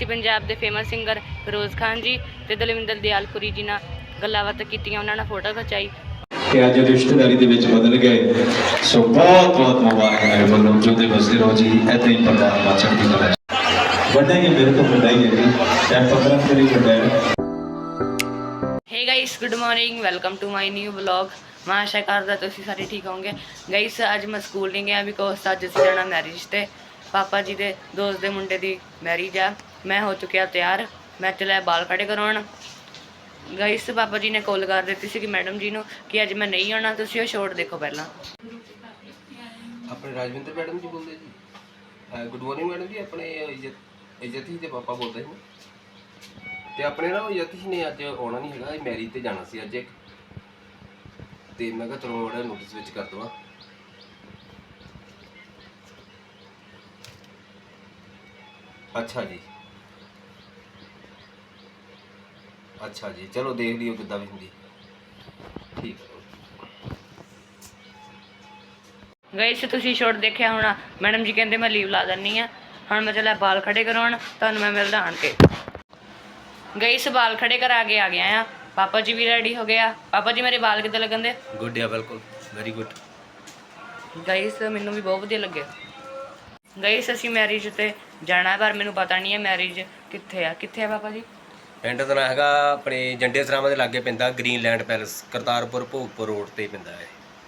ਅਸੀਂ ਪੰਜਾਬ ਦੇ famous singer Firoz Khan ਜੀ ਤੇ ਦਲਵਿੰਦਰ ਦਿਆਲਪੁਰੀ ਜੀ ਨਾਲ ਗੱਲਾਂ ਬਾਤਾਂ ਕੀਤੀਆਂ ਉਹਨਾਂ ਨਾਲ ਫੋਟੋ ਖਿਚਾਈ। ਕਿ ਅੱਜ ਰਿਸ਼ਤੇਦਾਰੀ ਦੇ ਵਿੱਚ ਬਦਲ ਗਏ। ਸੋ ਬਹੁਤ ਬਹੁਤ ਮੁਬਾਰਕ ਹੈ ਵੱਲੋਂ ਜੁਦੇ ਵਸਦੇ ਰਹੋ ਜੀ ਏਦਾਂ ਹੀ ਪਰਿਵਾਰ ਬਾਚਣ ਦੀ ਕਲਾ ਵੱਡਾ ਹੀ ਮੇਰੇ ਤੋਂ ਵੱਡਾ ਹੀ ਹੈ ਜੀ। ਚਾਹੇ 15 ਤੋਂ ਵੱਡਾ ਹੈ। Hey guys good morning welcome to my new vlog ਮੈਂ ਆਸ਼ਾ ਕਰਦਾ ਤੁਸੀਂ ਸਾਰੇ ਠੀਕ ਹੋਵੋਗੇ। ਗਾਇਸ ਅੱਜ ਮੈਂ ਸਕੂਲ ਨਹੀਂ ਗਿਆ ਬਿਕੋਜ਼ ਅੱਜ ਅਸੀਂ ਜਾਣਾ ਮੈਰਿਜ ਤੇ। ਪਾਪਾ ਜੀ ਦੇ ਦੋਸਤ ਦੇ ਮੁੰਡੇ ਦੀ ਮੈਰਿਜ ਆ। ਮੈਂ ਹੋ ਚੁੱਕਿਆ ਤਿਆਰ। ਮੈਂ ਚਲਿਆ ਬਾਲ ਕੱਢੇ ਕਰਾਉਣ ਗਾਇਸ, ਪਾਪਾ ਜੀ ਨੇ ਕਾਲ ਕਰ ਦਿੱਤੀ ਸੀ ਕਿ ਮੈਡਮ ਜੀ ਨੂੰ ਕਿ ਅੱਜ ਮੈਂ ਨਹੀਂ ਆਉਣਾ, ਤੁਸੀਂ ਉਹ ਸ਼ੋਟ ਦੇਖੋ ਪਹਿਲਾਂ। ਆਪਣੇ ਰਾਜਵਿੰਦਰ ਮੈਡਮ ਜੀ ਬੋਲਦੇ ਜੀ। ਗੁੱਡ ਮਾਰਨਿੰਗ ਮੈਡਮ ਜੀ, ਆਪਣੇ ਇੱਜ਼ਤ ਇੱਜ਼ਤ ਹੀ ਦੇ ਪਾਪਾ ਬੋਲਦੇ ਸੀ ਤੇ ਆਪਣੇ ਨਾ ਉਹ ਇੱਜ਼ਤ ਨੇ ਅੱਜ ਆਉਣਾ ਨਹੀਂ ਹੈਗਾ, ਇਹ ਮੈਰਿਜ ਤੇ ਜਾਣਾ ਸੀ ਅੱਜ ਇੱਕ। ਤੇ ਮੈਂ ਕਿਹਾ ਚਲੋ ਮਾੜਾ ਨੋਟਿਸ ਵਿੱਚ ਕਰ ਦਵਾਂ। ਅੱਛਾ ਜੀ। ਅੱਛਾ ਜੀ ਚਲੋ ਦੇਖ ਲਿਓ ਕਿੱਦਾਂ ਵੀ ਹੁੰਦੀ। ਠੀਕ ਹੈ। ਗਾਇਸ ਤੁਸੀਂ ਸ਼ੋਟ ਦੇਖਿਆ ਹੋਣਾ ਮੈਡਮ ਜੀ ਕਹਿੰਦੇ ਮੈਂ ਲੀਵ ਲਾ ਦਿੰਨੀ ਆ। ਹੁਣ ਮੈਂ ਚੱਲਿਆ ਬਾਲ ਖੜੇ ਕਰਾਉਣ ਤੁਹਾਨੂੰ ਮੈਂ ਮਿਲਦਾ ਆਣ ਕੇ। ਗਾਇਸ ਬਾਲ ਖੜੇ ਕਰਾ ਕੇ ਆ ਗਿਆ ਆ। ਪਾਪਾ ਜੀ ਵੀ ਰੈਡੀ ਹੋ ਗਿਆ ਪਾਪਾ ਜੀ ਮੇਰੇ ਬਾਲ ਕਿੱਦਾਂ ਲੱਗਣ ਦੇ? ਗੁੱਡ ਆ ਬਿਲਕੁਲ। ਵੈਰੀ ਗੁੱਡ ਗਾਇਸ ਮੈਨੂੰ ਵੀ ਬਹੁਤ ਵਧੀਆ ਲੱਗੇ। ਗਾਇਸ ਅਸੀਂ ਮੈਰਿਜ ਤੇ ਜਾਣਾ ਪਰ ਮੈਨੂੰ ਪਤਾ ਨਹੀਂ ਹੈ ਮੈਰਿਜ ਕਿੱਥੇ ਆ। ਕਿੱਥੇ ਆ ਪਾਪਾ ਜੀ? ਪਿੰਡ ਦਾ ਨਾਂ ਹੈਗਾ ਆਪਣੇ ਜੰਡੇ ਸਰਾਵਾਂ ਦੇ ਲਾਗੇ ਪੈਂਦਾ Greenland palace Kartarpur Bhogpur road ਤੇ ਪੈਂਦਾ ਹੈ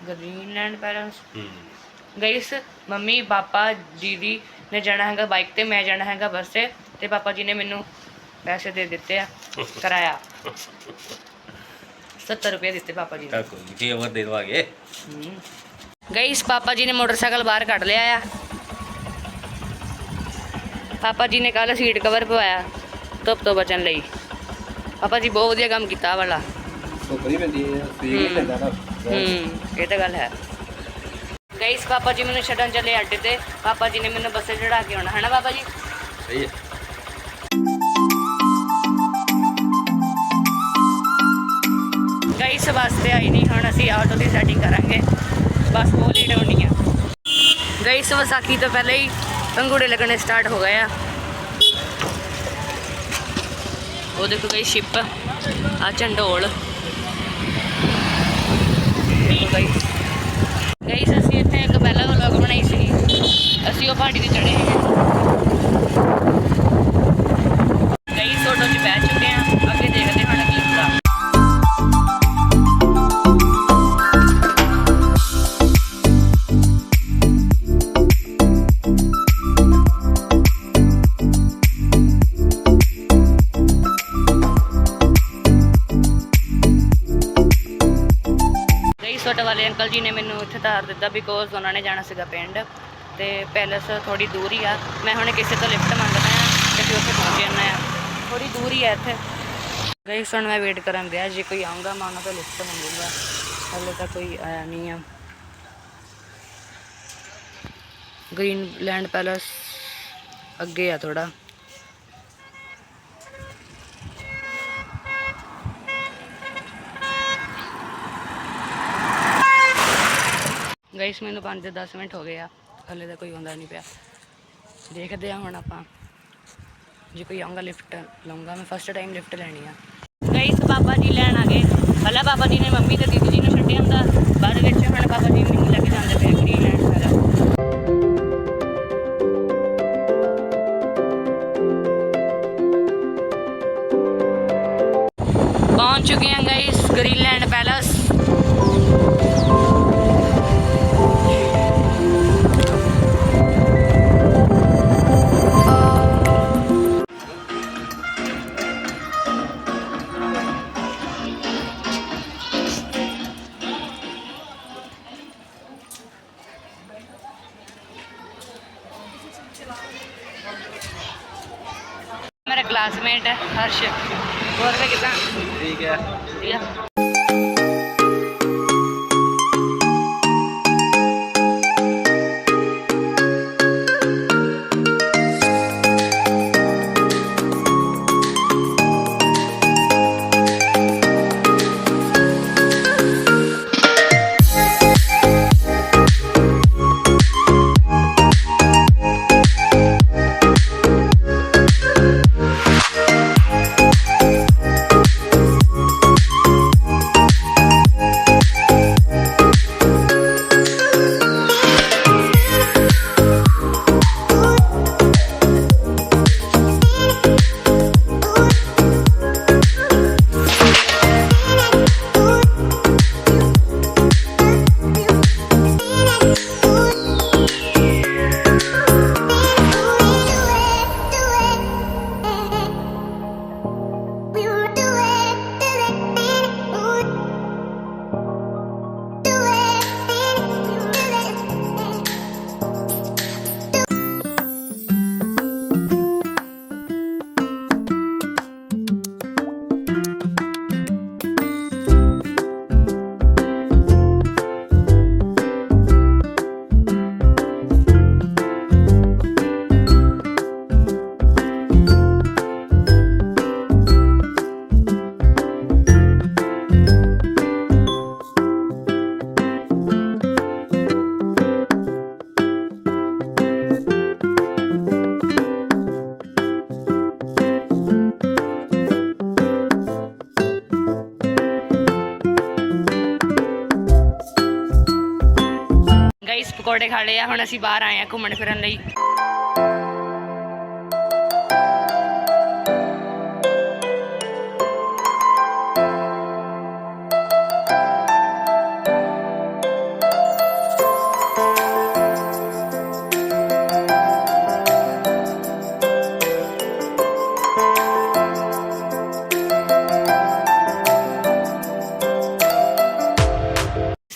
ਗ੍ਰੀਨਲੈਂਡ ਪੈਰੈਂਟਸ ਹੂੰ। ਗਾਇਸ ਮੰਮੀ ਪਾਪਾ ਦੀਦੀ ਨੇ ਜਾਣਾ ਹੈਗਾ ਬਾਈਕ ਤੇ ਮੈਂ ਜਾਣਾ ਹੈਗਾ ਬੱਸ ਤੇ ਤੇ ਪਾਪਾ ਜੀ ਨੇ ਮੈਨੂੰ ਪੈਸੇ ਦੇ ਦਿੱਤੇ ਆ ਕਰਾਇਆ। 70 ਰੁਪਏ ਦਿੱਤੇ ਪਾਪਾ ਜੀ ਨੇ। ਤਾਂ ਕੋਈ ਜੀ ਹੋਰ ਦੇ ਦਵਾਂਗੇ। ਗਾਇਸ ਪਾਪਾ ਜੀ ਨੇ ਮੋਟਰਸਾਈਕਲ ਬਾਹਰ ਕੱਢ ਲਿਆ ਆ। ਪਾਪਾ ਜੀ ਨੇ ਕੱਲ ਸੀਟ ਕਵਰ ਪਵਾਇਆ ਧੁੱਪ ਤੋਂ ਬਚਣ ਲਈ। ਪਾਪਾ ਜੀ ਬਹੁਤ ਵਧੀਆ ਕੰਮ ਕੀਤਾ ਵਾਲਾ। ਨਹੀਂ ਪੈਂਦੀ ਹੈ ਹੂੰ। ਨਾ ਇਹ ਤਾਂ ਗੱਲ ਹੈ। ਗਾਇਸ ਪਾਪਾ ਜੀ ਮੈਨੂੰ ਛੱਡਣ ਚੱਲੇ ਅੱਡੇ ਤੇ। ਪਾਪਾ ਜੀ ਨੇ ਮੈਨੂੰ ਬੱਸੇ ਚੜਾ ਕੇ ਆਉਣਾ ਹੈ ਨਾ ਪਾਪਾ ਜੀ? ਸਹੀ ਹੈ। ਗਾਇਸ ਬੱਸ ਤੇ ਆਈ ਨਹੀਂ ਹੁਣ ਅਸੀਂ ਆਟੋ ਦੀ ਸੈਟਿੰਗ ਕਰਾਂਗੇ। ਬਸ ਬਹੁਤ ਲੇਟ ਹੋਣੀ ਆ। ਗਾਇਸ ਵਿਸਾਖੀ ਤੋਂ ਪਹਿਲੇ ਹੀ ਪੰਗੂੜੇ ਲੱਗਣੇ ਸਟਾਰਟ ਹੋ ਗਏ ਆ। ਉਹ ਦੇਖੋ ਗਈ ਸ਼ਿਪ ਆ ਚੰਡੋਲ ਦੇਖੋ ਗਈ ਗਾਇਸ ਅਸੀਂ ਇੱਥੇ ਇੱਕ ਪਹਿਲਾ ਵਲੌਗ ਬਣਾਈ ਸੀ ਅਸੀਂ ਉਹ ਪਹਾੜੀ ਤੇ ਚੜੇ ਜੀ ਨੇ ਮੈਨੂੰ ਇੱਥੇ ਤਾਰ ਦਿੱਤਾ ਬਿਕੋਜ਼ ਉਹਨਾਂ ਨੇ ਜਾਣਾ ਸੀਗਾ ਪਿੰਡ ਤੇ ਪੈਲਸ ਥੋੜੀ ਦੂਰ ਹੀ ਆ। ਮੈਂ ਹੁਣ ਕਿਸੇ ਤੋਂ ਲਿਫਟ ਮੰਗਦਾ ਆ ਤੇ ਫਿਰ ਉੱਥੇ ਪਹੁੰਚ ਜਾਣਾ ਆ ਥੋੜੀ ਦੂਰ ਹੀ ਆ ਇੱਥੇ। ਗਈ ਹੁਣ ਮੈਂ ਵੇਟ ਕਰਨ ਦਿਆ ਜੇ ਕੋਈ ਆਉਂਗਾ ਮੈਂ ਉਹਨਾਂ ਤੋਂ ਲਿਫਟ ਮੰਗੂਗਾ। ਹਾਲੇ ਤਾਂ ਕੋਈ ਆਇਆ ਨਹੀਂ ਆ। ਗ੍ਰੀਨਲੈਂਡ ਪੈਲਸ ਅੱਗੇ ਆ ਥੋੜਾ ਗਾਇਸ ਮੈਨੂੰ 5-10 ਮਿੰਟ ਹੋ ਗਏ ਆ। ਹਲੇ ਤਾਂ ਕੋਈ ਆਉਂਦਾ ਨਹੀਂ ਪਿਆ। ਦੇਖਦੇ ਆ ਹੁਣ ਆਪਾਂ। ਜੇ ਕੋਈ ਆਉਂਗਾ ਲਿਫਟ ਲਵਾਂਗਾ ਮੈਂ ਫਸਟ ਟਾਈਮ ਲਿਫਟ ਲੈਣੀ ਆ। ਗਾਇਸ ਪਾਪਾ ਜੀ ਲੈਣ ਆ ਗਏ। ਪਹਿਲਾਂ ਪਾਪਾ ਜੀ ਨੇ ਮੰਮੀ ਤੇ ਦੀਦੀ ਜੀ ਨੂੰ ਛੱਡਿਆ ਹੁੰਦਾ। ਬਾਅਦ ਵਿੱਚ ਹੁਣ ਪਾਪਾ ਜੀ ਮੈਨੂੰ ਲੈ ਕੇ ਜਾਂਦੇ ਪਏ ਗ੍ਰੀਨਲੈਂਡ ਸਾਰਾ। ਪਹੁੰਚ ਚੁੱਕੇ ਹਾਂ ਗਾਇਸ ਗ੍ਰੀਨਲੈਂਡ ਪੈਲਸ। ਕਲਾਸਮੇਟ ਹੈ ਹਰਸ਼। ਹੋਰ ਵੇ ਕਿਦਾਂ? ਠੀਕ ਹੈ। ਠੀਕ ਆ। ਪਕੌੜੇ ਖਾ ਲਏ ਆ, ਹੁਣ ਅਸੀਂ ਬਾਹਰ ਆਏ ਆ ਘੁੰਮਣ ਫਿਰਨ ਲਈ।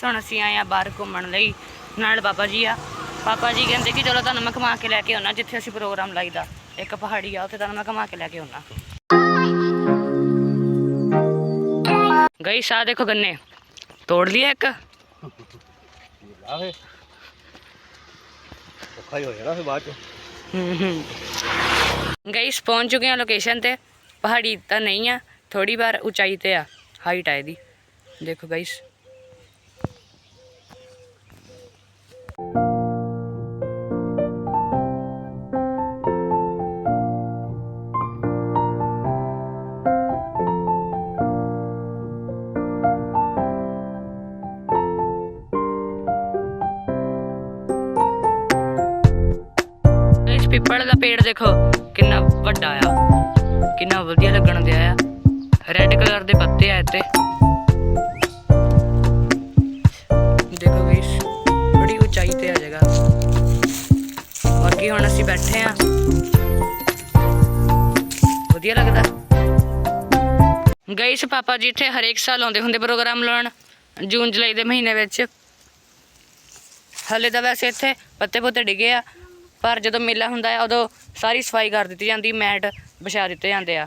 ਹੁਣ ਅਸੀਂ ਆਏ ਆ ਬਾਹਰ ਘੁੰਮਣ ਲਈ। ਨਾਲ ਪਾਪਾ ਜੀ ਆ। ਪਾਪਾ ਜੀ ਕਹਿੰਦੇ ਕਿ ਚਲੋ ਤੁਹਾਨੂੰ ਮੈਂ ਘੁਮਾ ਕੇ ਲੈ ਕੇ ਆਉਣਾ ਜਿੱਥੇ ਅਸੀਂ ਪ੍ਰੋਗਰਾਮ ਲਾਈਦਾ। ਇੱਕ ਪਹਾੜੀ ਆ ਉੱਥੇ ਤੁਹਾਨੂੰ ਮੈਂ ਘੁਮਾ ਕੇ ਲੈ ਕੇ ਆਉਣਾ ਗਈ ਸਾ ਦੇਖੋ ਗੰਨੇ। ਤੋੜ ਲਿਆ ਇੱਕ। ਆਵੇ ਔਖਾ ਹੀ ਹੋ ਜਾਣਾ ਫਿਰ ਬਾਅਦ ਚ। ਗਾਈਸ ਪਹੁੰਚ ਚੁੱਕੇ ਹਾਂ ਲੋਕੇਸ਼ਨ ਤੇ। ਪਹਾੜੀ ਤਾਂ ਨਹੀਂ ਆ ਥੋੜੀ ਵਾਰ ਉਚਾਈ ਤੇ ਆ ਹਾਈਟ ਆ ਇਹਦੀ। ਦੇਖੋ ਗਾਈਸ ਪਿੱਪਲ ਦਾ ਪੇੜ ਦੇਖੋ, ਕਿੰਨਾ ਵੱਡਾ ਆ। ਕਿੰਨਾ ਵਧੀਆ ਲੱਗਣ ਦਿਆ ਆ। ਰੈੱਡ ਕਲਰ ਦੇ ਪੱਤੇ ਆ ਇੱਥੇ। ਦੇਖੋ ਗਾਇਸ ਬੜੀ ਉਚਾਈ ਤੇ ਆ ਜਗ੍ਹਾ। ਬਾਕੀ ਹੁਣ ਅਸੀਂ ਬੈਠੇ ਆ। ਵਧੀਆ ਲੱਗਦਾ। ਗਾਇਸ, ਪਾਪਾ ਜੀ ਇੱਥੇ ਹਰੇਕ ਸਾਲ ਆਉਂਦੇ ਹੁੰਦੇ ਪ੍ਰੋਗਰਾਮ ਲਾਉਣ, ਜੂਨ ਜੁਲਾਈ ਦੇ ਮਹੀਨੇ ਵਿੱਚ। ਹਲੇ ਤਾਂ ਵੈਸੇ ਇੱਥੇ ਪੱਤੇ ਪੁੱਤੇ ਡਿੱਗੇ ਆ। ਪਰ ਜਦੋਂ ਮੇਲਾ ਹੁੰਦਾ ਆ ਉਦੋਂ ਸਾਰੀ ਸਫ਼ਾਈ ਕਰ ਦਿੱਤੀ ਜਾਂਦੀ, ਮੈਟ ਵਿਛਾ ਦਿੱਤੇ ਜਾਂਦੇ ਆ।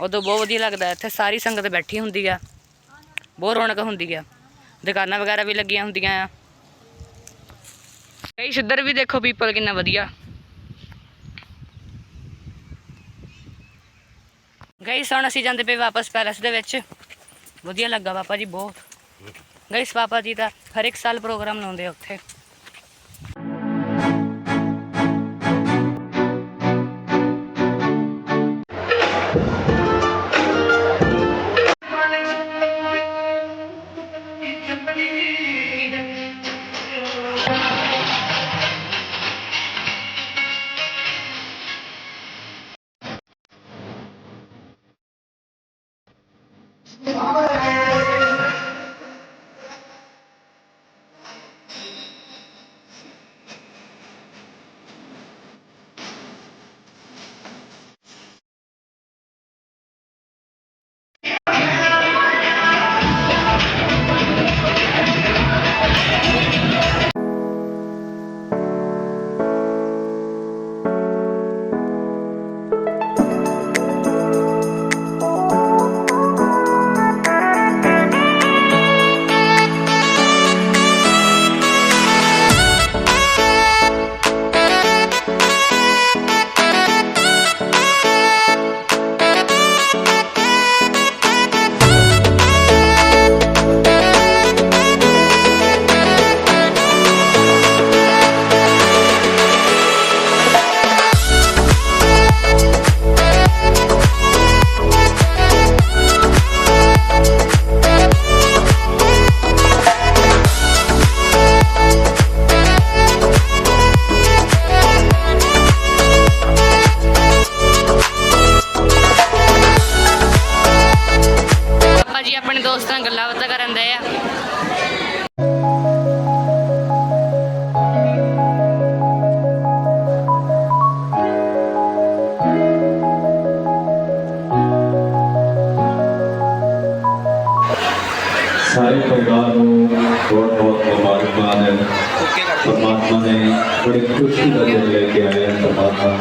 ਉਦੋਂ ਬਹੁਤ ਵਧੀਆ ਲੱਗਦਾ ਇੱਥੇ ਸਾਰੀ ਸੰਗਤ ਬੈਠੀ ਹੁੰਦੀ ਆ। ਬਹੁਤ ਰੌਣਕ ਹੁੰਦੀ ਆ। ਦੁਕਾਨਾਂ ਵਗੈਰਾ ਵੀ ਲੱਗੀਆਂ ਹੁੰਦੀਆਂ ਆ। ਕਈ ਸਿੱਧਰ ਵੀ ਦੇਖੋ ਪੀਪਲ ਕਿੰਨਾ ਵਧੀਆ। ਗਈ ਹੁਣ ਅਸੀਂ ਜਾਂਦੇ ਪਏ ਵਾਪਸ ਪੈਲਸ ਦੇ ਵਿੱਚ। ਵਧੀਆ ਲੱਗਾ ਪਾਪਾ ਜੀ ਬਹੁਤ। ਗਾਇਸ ਪਾਪਾ ਜੀ ਦਾ ਹਰ ਇੱਕ ਸਾਲ ਪ੍ਰੋਗਰਾਮ ਲਾਉਂਦੇ ਆ ਉੱਥੇ।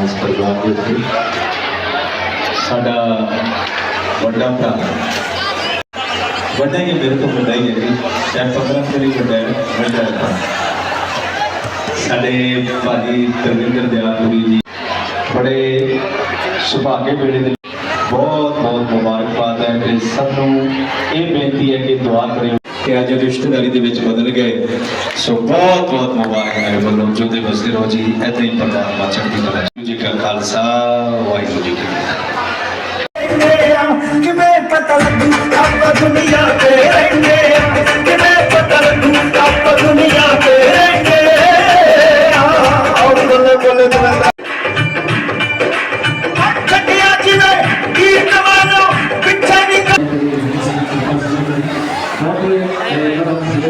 ਇਸ ਪਰਿਵਾਰ ਦੇ ਉੱਤੇ ਸਾਡਾ ਵੱਡਾ ਭਰਾ ਵੱਡਾ ਹੀ ਹੈ, ਮੇਰੇ ਤੋਂ ਵੱਡਾ ਹੀ ਹੈ ਜੀ ਚਾਹੇ 15 ਸਾਲ ਵੱਡਾ ਹੈ ਵੱਡਾ ਹੈ ਭਰਾ। ਸਾਡੇ ਭਾਜੀ ਤਰਵਿੰਦਰ ਦਿਆਲਪੁਰੀ ਜੀ ਬੜੇ ਸੁਭਾਗੇ ਵੇਲੇ ਦੇ ਬਹੁਤ ਬਹੁਤ ਮੁਬਾਰਕਬਾਦ ਹੈ ਤੇ ਸਭ ਨੂੰ ਇਹ ਬੇਨਤੀ ਹੈ ਕਿ ਦੁਆ ਕਰਿਓ ਕਿ ਅੱਜ ਰਿਸ਼ਤੇਦਾਰੀ ਦੇ ਵਿੱਚ ਬਦਲ ਗਏ। ਸੋ ਬਹੁਤ ਬਹੁਤ ਮੁਬਾਰਕ ਹੈ ਵੱਲੋਂ। ਜੋਦੇ ਵਸਦੇ ਰਹੋ ਜੀ ਏਦਾਂ ਹੀ ਪਰਮਾਤਮਾ ਚੜ੍ਹਦੀ ਕਲਾ ਜੀ ਕਾ ਖਾਲਸਾ, ਵਾਹਿਗੁਰੂ ਜੀ ਕੀ ਫਤਿਹ।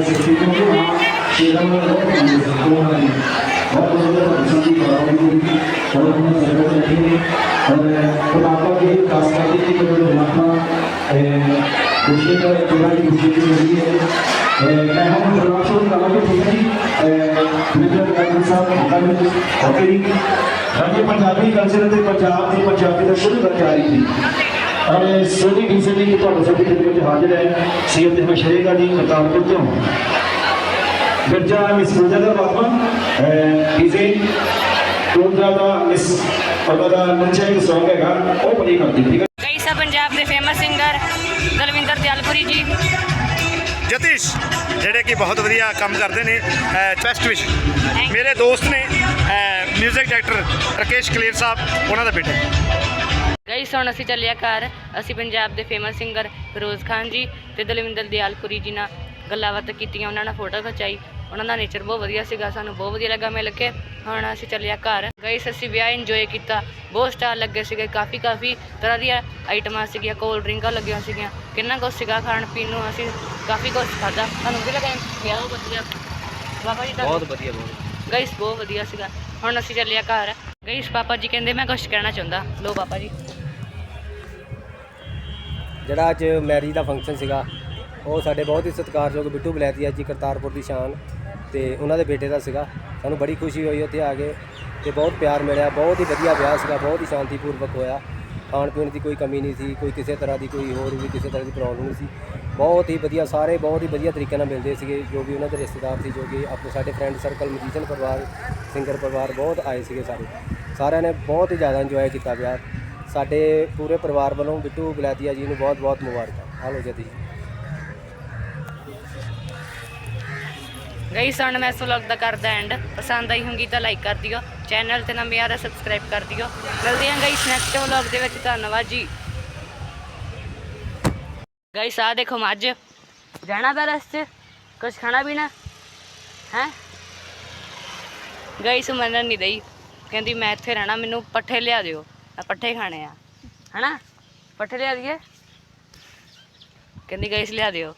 शिक्षकों को यहाँ केरल में बहुत शिक्षकों का बहुत बहुत परेशान की पढ़ाई होगी और अपने सहयोग रखेंगे और परमात्मा के खास करके कि परमात्मा खुशी का पूरा की खुशी की ज़रूरी है मैं हम प्रभावशाली कला के खुशी मित्र गायन साहब होता है हॉकी राज्य पंजाबी कल्चर थे पंजाब थी पंजाबी दर्शन कर जा रही थी। ਔਰ ਸੋਨੀ ਡੀਸੀ ਜੀ ਤੁਹਾਡੇ ਸਭ ਦੇ ਵਿੱਚ ਹਾਜ਼ਰ ਹੈ। ਸੀਐਮ ਦੇ ਮਸ਼ਰੇਗਾ ਜੀ ਕਰਤਾਰਪੁਰ ਤੋਂ ਮਿਰਜ਼ਾ ਮਿਸ ਮੁਜਦਾ ਬਾਬਾ ਡੀਜ਼ੇ ਤੋਂ ਜ਼ਿਆਦਾ ਮਿਸ ਉਹਨਾਂ ਦਾ ਨੱਚਾ ਇੱਕ ਸੌਂਗ ਹੈਗਾ ਉਹ ਪਲੇ ਕਰਦੀ ਠੀਕ ਹੈ? ਆ ਪੰਜਾਬ ਦੇ ਫੇਮਸ ਸਿੰਗਰ ਦਲਵਿੰਦਰ ਦਿਆਲਪੁਰੀ ਜੀ। ਜਤੀਸ਼ ਜਿਹੜੇ ਕਿ ਬਹੁਤ ਵਧੀਆ ਕੰਮ ਕਰਦੇ ਨੇ ਚੈਸਟ ਵਿੱਚ ਮੇਰੇ ਦੋਸਤ ਨੇ 뮤직 ਡਾਇਰੈਕਟਰ ਰਕੇਸ਼ ਕਲੀਰ ਸਾਹਿਬ ਉਹਨਾਂ ਦਾ ਬੇਟਾ ਗਾਇਸ ਹੁਣ ਅਸੀਂ ਚੱਲਿਆ ਘਰ। ਅਸੀਂ ਪੰਜਾਬ ਦੇ ਫੇਮਸ ਸਿੰਗਰ ਫਿਰੋਜ਼ ਖਾਨ ਜੀ ਤੇ ਦਲਵਿੰਦਰ ਦਿਆਲਪੁਰੀ ਜੀ ਨਾਲ ਗੱਲਾਂ ਬਾਤਾਂ ਕੀਤੀਆਂ ਉਹਨਾਂ ਨਾਲ ਫੋਟੋ ਖਿਚਾਈ। ਉਹਨਾਂ ਦਾ ਨੇਚਰ ਬਹੁਤ ਵਧੀਆ ਸੀਗਾ ਸਾਨੂੰ ਬਹੁਤ ਵਧੀਆ ਲੱਗਾ ਮਿਲ ਕੇ। ਹੁਣ ਅਸੀਂ ਚੱਲਿਆ ਘਰ। ਗਾਇਸ ਅਸੀਂ ਵਿਆਹ ਇੰਜੋਏ ਕੀਤਾ। ਬਹੁਤ ਸਟਾਰ ਲੱਗੇ ਸੀਗੇ ਕਾਫੀ ਕਾਫੀ ਤਰ੍ਹਾਂ ਦੀਆਂ ਆਈਟਮਾਂ ਸੀਗੀਆਂ ਕੋਲਡ ਡਰਿੰਕਾਂ ਲੱਗੀਆਂ ਸੀਗੀਆਂ। ਕਿੰਨਾ ਕੁਛ ਸੀਗਾ ਖਾਣ ਪੀਣ ਨੂੰ ਅਸੀਂ ਕਾਫੀ ਕੁਛ ਖਾਧਾ। ਤੁਹਾਨੂੰ ਵੀ ਲੱਗਾ ਵਿਆਹ ਬਹੁਤ ਵਧੀਆ? ਬਾਬਾ ਜੀ ਬਹੁਤ ਵਧੀਆ ਬਹੁਤ ਗਾਇਸ ਬਹੁਤ ਵਧੀਆ ਸੀਗਾ। ਹੁਣ ਅਸੀਂ ਚੱਲਿਆ ਘਰ। ਗਾਇਸ ਪਾਪਾ ਜੀ ਕਹਿੰਦੇ ਮੈਂ ਕੁਝ ਕਹਿਣਾ ਚਾਹੁੰਦਾ। ਲੋ ਪਾਪਾ ਜੀ। ਜਿਹੜਾ ਅੱਜ ਮੈਰਿਜ ਦਾ ਫੰਕਸ਼ਨ ਸੀਗਾ, ਉਹ ਸਾਡੇ ਬਹੁਤ ਹੀ ਸਤਿਕਾਰਯੋਗ ਬਿੱਟੂ ਬਲੈਤੀਆ ਜੀ, ਕਰਤਾਰਪੁਰ ਦੀ ਸ਼ਾਨ ਤੇ ਉਹਨਾਂ ਦੇ ਬੇਟੇ ਦਾ ਸੀਗਾ। ਸਾਨੂੰ ਬੜੀ ਖੁਸ਼ੀ ਹੋਈ ਉੱਥੇ ਆ ਕੇ ਤੇ ਬਹੁਤ ਪਿਆਰ ਮਿਲਿਆ, ਬਹੁਤ ਹੀ ਵਧੀਆ ਵਿਆਹ ਸੀਗਾ, ਬਹੁਤ ਹੀ ਸ਼ਾਂਤੀਪੂਰਵਕ ਹੋਇਆ। ਖਾਣ ਪੀਣ ਦੀ ਕੋਈ ਕਮੀ ਨਹੀਂ ਸੀ, ਕੋਈ ਕਿਸੇ ਤਰ੍ਹਾਂ ਦੀ ਕੋਈ ਹੋਰ ਵੀ ਕਿਸੇ ਤਰ੍ਹਾਂ ਦੀ ਪ੍ਰੋਬਲਮ ਨਹੀਂ ਸੀ। ਬਹੁਤ ਹੀ ਵਧੀਆ, ਸਾਰੇ ਬਹੁਤ ਹੀ ਵਧੀਆ ਤਰੀਕੇ ਨਾਲ ਮਿਲਦੇ ਸੀਗੇ, ਜੋ ਵੀ ਉਹਨਾਂ ਦੇ ਰਿਸ਼ਤੇਦਾਰ ਸੀ, ਜੋ ਕਿ ਆਪਣੇ ਸਾਡੇ ਫਰੈਂਡ ਸਰਕਲ ਮਜੀਜਨ ਪਰਿਵਾਰ ਸਿੰਗਰ ਪਰਿਵਾਰ ਬਹੁਤ ਆਏ ਸੀਗੇ ਸਾਰੇ। ਸਾਰਿਆਂ ਨੇ ਬਹੁਤ ਹੀ ਜ਼ਿਆਦਾ ਇੰਜੋਏ ਕੀਤਾ ਵਿਆਹ। ਸਾਡੇ ਪੂਰੇ ਪਰਿਵਾਰ ਵੱਲੋਂ ਬਿੱਟੂ ਬਲੈਤੀਆ ਜੀ ਨੂੰ ਬਹੁਤ ਬਹੁਤ ਮੁਬਾਰਕਾਂ। ਹਾਲੋ ਜਦੀ ਗਾਇਸ ਹੁਣ ਮੈਂ ਇਸ ਵਲੌਗ ਦਾ ਕਰਦਾ ਐਂਡ ਪਸੰਦ ਆਈ ਹੋਊਗੀ ਤਾਂ ਲਾਈਕ ਕਰ ਦਿਓ। ਚੈਨਲ ਤੇ ਨਵੇਂ ਆ ਸਬਸਕ੍ਰਾਈਬ ਕਰ ਦਿਓ। ਮਿਲਦੇ ਹਾਂ ਗਾਇਸ ਨੈਕਸਟ ਵਲੌਗ ਦੇ ਵਿੱਚ। ਧੰਨਵਾਦ ਜੀ। ਗਾਇਸ ਆ ਦੇਖੋ ਮੱਝ। ਜਾਣਾ ਪੈਲਸ ਰਸਤੇ ਕੁਝ ਖਾਣਾ ਪੀਣਾ? ਹੈ? ਗਾਇਸ ਮੰਨਣ ਨਹੀਂ ਦਈ। ਕਹਿੰਦੀ ਮੈਂ ਇੱਥੇ ਰਹਿਣਾ, ਮੈਨੂੰ ਪੱਠੇ ਲਿਆ ਦਿਓ। ਮੈਂ ਪੱਠੇ ਖਾਣੇ ਆ। ਹਨਾ? ਪੱਠੇ ਲਿਆ ਦਈਏ? ਕਹਿੰਦੀ ਗਾਇਸ ਲਿਆ ਦਿਓ।